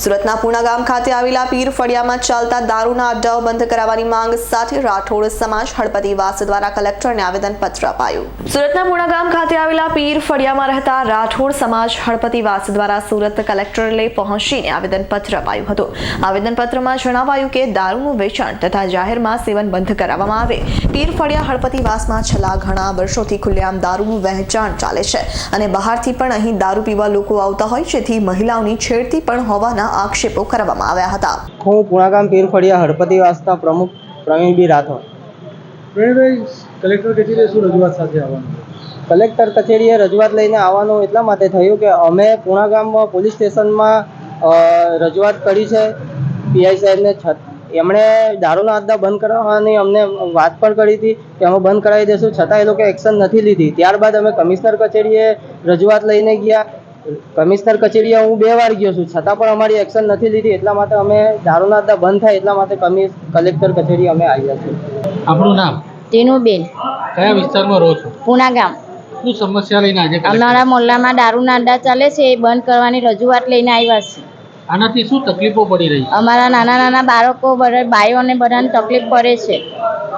સુરતના પૂર્ણા ગામ ખાતે આવેલા પીર ફળિયામાં ચાલતા દારૂના અડ્ડાઓ બંધ કરાવવાની માંગ સાથે રાઠોડ સમાજ હળપતિ વાસ દ્વારા કલેક્ટરને આવેદનપત્ર અપાયું. સુરતના પૂર્ણા ગામ ખાતે આવેલા પીર ફળિયામાં રહેતા રાઠોડ સમાજ હળપતિ વાસ દ્વારા સુરત કલેક્ટરને પહોંચીને આવેદનપત્ર અપાયું હતું. આવેદનપત્રમાં જણાવાયું કે દારૂનું વેચાણ તથા જાહેરમાં સેવન બંધ કરાવવામાં આવે. પીર ફળિયા હળપતિ વાસમાં છેલ્લા ઘણા વર્ષોથી ખુલ્લેઆમ દારૂનું વહેંચાણ ચાલે છે અને બહારથી પણ અહીં દારૂ પીવા લોકો આવતા હોય, જેથી મહિલાઓની છેડતી પણ હોવાના આક્ષેપો કરવામાં આવ્યા હતા. હું પુણાગામ પીરફળિયા હળપતિ વાસના પ્રમુખ પ્રવીણ બી રાઠોડ. પ્રવીણભાઈ કલેક્ટર કચેરીએ શું રજૂઆત સાથે આવવાનું? કલેક્ટર કચેરીએ રજૂઆત લઈને આવવાનું એટલા માટે થયું કે અમે પુણાગામ પોલીસ સ્ટેશનમાં રજૂઆત કરી છે. પીઆઈ સાહેબને છત એમણે દારૂના અડ્ડા બંધ કરાવવાની અમને વાત પણ કરી હતી કે અમે બંધ કરાવી દઈશું. છતાં એ લોકો એક્શન નથી લીધી. ત્યારબાદ અમે કમિશનર કચેરીએ રજૂઆત લઈને ગયા. કમિશનર કચેરીએ હું બે વાર ગયો છું. છતાં પણ અમારી એક્શન નથી લીધી. એટલા માટે અમે દારૂના અડ્ડા બંધ થાય એટલા માટે કમિશ કલેક્ટર કચેરી અમે આવ્યા છીએ. આપણું નામ? ટીનુબેન કયા વિસ્તારમાં રહો છો? પૂના ગામ. શું સમસ્યા લઈને આજે અમારા મોહલ્લામાં દારૂના અડ્ડા ચાલે છે એ બંધ કરવાની રજૂઆત લઈને આવ્યા છે આનાથી શું તકલીફો પડી રહી અમારા નાના નાના બાળકો બધા બાઈઓને બધાને તકલીફ પડે છે.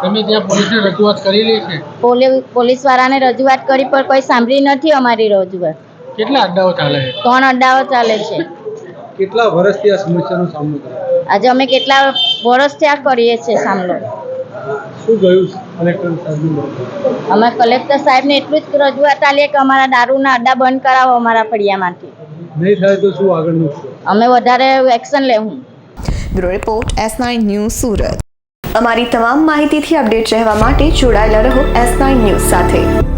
તમે ત્યાં પોલીસને રજૂઆત કરેલી છે? પોલીસ પોલીસવાળાને રજૂઆત કરી પણ કોઈ સાંભળી નથી અમારી રજૂઆત. કેટલા અડ્ડાઓ ચાલે છે? ત્રણ અડ્ડાઓ ચાલે છે. કેટલા વર્ષથી આ સમસ્યાનો સામનો કરે? આજે અમે કેટલા વર્ષથી ત્યાં કરીએ છીએ સામનો? શું ગયું કલેક્ટર સાહેબ અમે કલેક્ટર સાહેબને એટલું જ રજૂઆત આલીએ કે અમારા દારૂના અડ્ડા બંધ કરાવો અમારા ફળિયામાંથી. નહીં થાય તો શું આગળનું અમે વધારે એક્શન લેવું. Bureau report S nine news Surat. અમારી તમામ માહિતીથી અપડેટ રહેવા માટે જોડાયેલા રહો એસ નાઇન ન્યૂઝ સાથે.